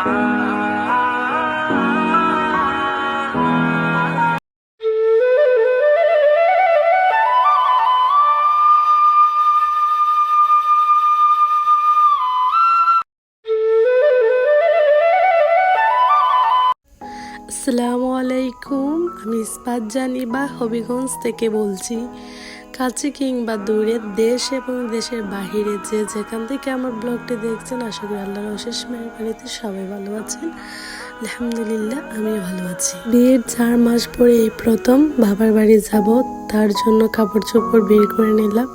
আসসালামু আলাইকুম আমি ইস্পাত জানি বা হবিগঞ্জ থেকে বলছি। কাছে কিংবা দূরে দেশ এবং দেশের বাহিরে যে যেখান থেকে আমার ব্লগটি দেখছেন, আশা করি আল্লাহর অশেষ মেহরবানিতে সবাই ভালো আছেন। আলহামদুলিল্লাহ আমি ভালো আছি। বিয়ের চার মাস পরে এই প্রথম বাবার বাড়ি যাব, তার জন্য কাপড় চোপড় বের করে নিলাম,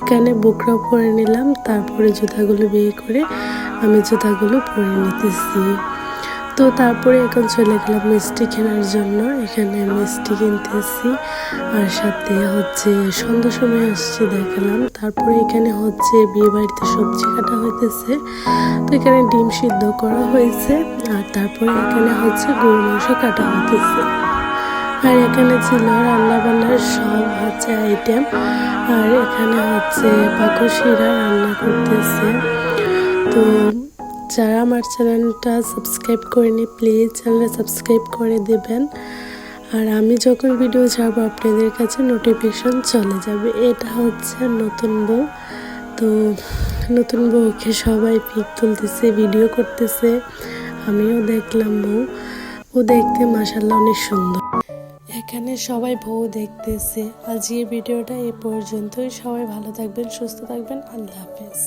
এখানে বুকরাও পরে নিলাম, তারপরে জুতাগুলো বের করে আমি জুতাগুলো পরে নিতেছি। তো তারপরে এখন চলে গেলাম মিষ্টি কেনার জন্য। এখানে মিষ্টি কিনতেছি। আর সাথে হচ্ছে সন্ধ্যার সময় আসছে দেখালাম। তারপরে এখানে হচ্ছে বিয়ে বাড়িতে সবজি কাটা হইতেছে। তো এখানে ডিম সিদ্ধ করা হয়েছে। আর তারপরে এখানে হচ্ছে গরু মাংস কাটা হইতেছে। আর এখানে ছিল রান্না বান্নার সব হচ্ছে আইটেম আর এখানে হচ্ছে পাকশিরা রান্না করতেছে। তো যারা আমার চ্যানেলটা সাবস্ক্রাইব করেনি, প্লিজ চ্যানেলটা সাবস্ক্রাইব করে দেবেন। আর আমি যখন ভিডিও ছাড়বো, আপনাদের কাছে নোটিফিকেশন চলে যাবে। এটা হচ্ছে নতুন বউ। তো নতুন বউকে সবাই পিক তুলতেছে ভিডিও করতেছে। আমিও দেখলাম বউ। ও দেখতে মাসাল্লাহ অনেক সুন্দর। এখানে সবাই বউ দেখতেছে। আজকের ভিডিওটা এ পর্যন্তই। সবাই ভালো থাকবেন, সুস্থ থাকবেন। আল্লাহ হাফেজ।